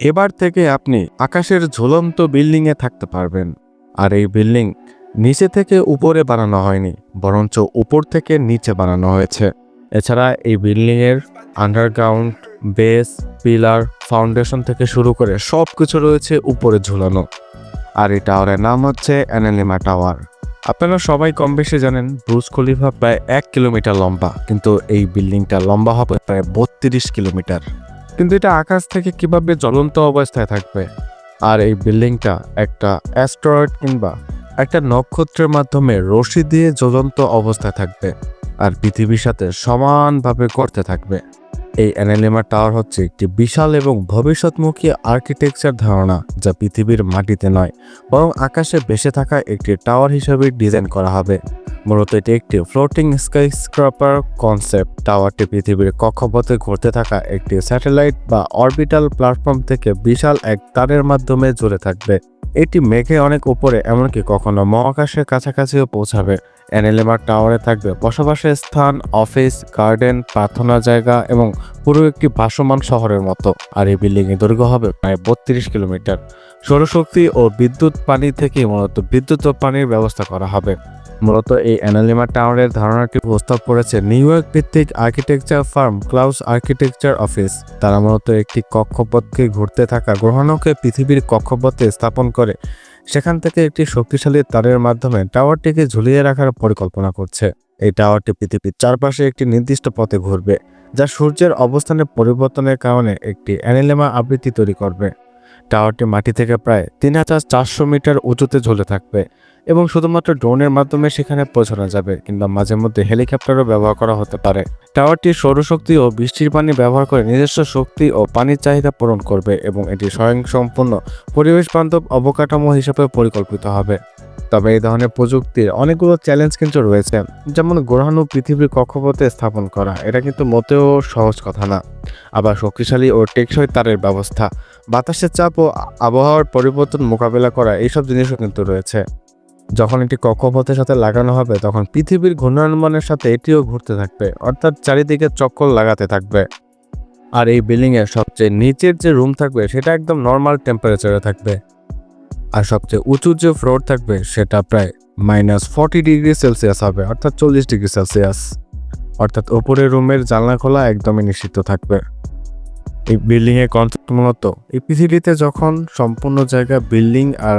এবার থেকে আপনি আকাশের ঝুলন্ত বিল্ডিংয়ে থাকতে পারবেন। আর এই বিল্ডিং নিচে থেকে উপরে বানানো হয়নি, বরঞ্চ উপর থেকে নিচে বানানো হয়েছে। এছাড়া এই বিল্ডিংয়ের আন্ডারগ্রাউন্ড, বেস, পিলার, ফাউন্ডেশন থেকে শুরু করে সব কিছু রয়েছে উপরে ঝুলানো। আর এই টাওয়ারের নাম হচ্ছে অ্যানালিমা টাওয়ার। আপনারা সবাই কম বেশি জানেন, ব্রুজ খলিফা প্রায় এক কিলোমিটার লম্বা, কিন্তু এই বিল্ডিংটা লম্বা হবে প্রায় বত্রিশ কিলোমিটার। কিন্তু এটা আকাশ থেকে কীভাবে জ্বলন্ত অবস্থায় থাকবে? আর এই বিল্ডিংটা একটা অ্যাস্ট্রয়েড কিংবা একটা নক্ষত্রের মাধ্যমে রশি দিয়ে জ্বলন্ত অবস্থায় থাকবে, আর পৃথিবীর সাথে সমানভাবে করতে থাকবে। এই অ্যানালিমা টাওয়ার হচ্ছে একটি বিশাল এবং ভবিষ্যৎমুখী আর্কিটেকচার ধারণা যা পৃথিবীর মাটিতে নয়, বরং আকাশে ভেসে থাকা একটি টাওয়ার হিসেবে ডিজাইন করা হবে। মূলত এটি একটি ফ্লোটিং স্কাই স্ক্রাপার কনসেপ্ট। টাওয়ারটি পৃথিবীর কক্ষপথে ঘুরতে থাকা একটি স্যাটেলাইট বা অরবিটাল প্ল্যাটফর্ম থেকে বিশাল এক তারের মাধ্যমে জুড়ে থাকবে। এটি মেঘে অনেক উপরে, এমনকি কখনো মহাকাশের কাছাকাছিও পৌঁছাবে। অ্যানেলেমার টাওয়ারে থাকবে বসবাসের স্থান, অফিস, গার্ডেন, প্রার্থনা জায়গা এবং পুরো একটি ভাসমান শহরের মতো। আর এই বিল্ডিং এর দৈর্ঘ্য হবে প্রায় বত্রিশ কিলোমিটার। সৌরশক্তি ও বিদ্যুৎ পানি থেকে মূলত বিদ্যুৎ ও পানির ব্যবস্থা করা হবে। মূলত এই অ্যানালিমা টাওয়ারের ধারণাটি প্রস্তাব করেছে নিউ ইয়র্ক ভিত্তিক architecture firm Clouds architecture office. তারা মূলত একটি কক্ষপথকে ঘুরতে থাকা গ্রহণকে পৃথিবীর কক্ষপথে স্থাপন করে। সেখান থেকে একটি শক্তিশালী তারের মাধ্যমে টাওয়ারটিকে ঝুলিয়ে রাখার পরিকল্পনা করছে। এই টাওয়ারটি পৃথিবীর চারপাশে একটি নির্দিষ্ট পথে ঘুরবে, যা সূর্যের অবস্থানের পরিবর্তনের কারণে একটি অ্যানিলেমা আবৃত্তি তৈরি করবে। টাওয়ারটি মাটি থেকে প্রায় তিন হাজার চারশো মিটার উঁচুতে ঝুলে থাকবে এবং শুধুমাত্র ড্রোনের মাধ্যমে সেখানে পৌঁছানো যাবে কিংবা মাঝে মধ্যে হেলিকপ্টারও ব্যবহার করা হতে পারে। টাওয়ারটি সৌরশক্তি ও বৃষ্টির পানি ব্যবহার করে নিজস্ব শক্তি ও পানির চাহিদা পূরণ করবে এবং এটি স্বয়ংসম্পূর্ণ পরিবেশ বান্ধব অবকাঠামো হিসেবে পরিকল্পিত হবে। তবে এই ধরনের প্রযুক্তির অনেকগুলো চ্যালেঞ্জ কিন্তু রয়েছে, যেমন গ্রহাণু পৃথিবীর কক্ষপথে স্থাপন করা। এটা কিন্তু মোটেও সহজ কথা না। আবার শক্তিশালী ও টেকসই তারের ব্যবস্থা। বাতাসের চাপ ও আবহাওয়ার পরিবর্তন মোকাবেলা করা এইসব জিনিসও কিন্তু রয়েছে। যখন এটি কক্ষপথের সাথে লাগানো হবে, তখন পৃথিবীর ঘূর্ণায়মানের সাথে এটিও ঘুরতে থাকবে, অর্থাৎ চারিদিকে চক্কর লাগাতে থাকবে। আর এই বিল্ডিংয়ের সবচেয়ে নিচের যে রুম থাকবে, সেটা একদম নর্মাল টেম্পারেচারে থাকবে। আর সবচেয়ে উঁচু যে ফ্লোর থাকবে, সেটা প্রায় মাইনাস ফর্টি ডিগ্রি সেলসিয়াস হবে, অর্থাৎ চল্লিশ ডিগ্রি সেলসিয়াস অর্থাৎ ওপরের রুমের জানলা খোলা একদমই নিষিদ্ধ থাকবে। এই বিল্ডিংয়ের কনসেপ্ট মূলত। এই পৃথিবীতে যখন সম্পূর্ণ জায়গা বিল্ডিং আর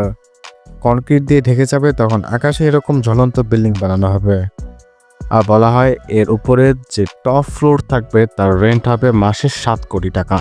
কনক্রিট দিয়ে ঢেকে যাবে, তখন আকাশে এরকম জ্বলন্ত বিল্ডিং বানানো হবে। আর বলা হয় এর উপরে যে টপ ফ্লোর থাকবে, তার রেন্ট হবে মাসে সাত কোটি টাকা।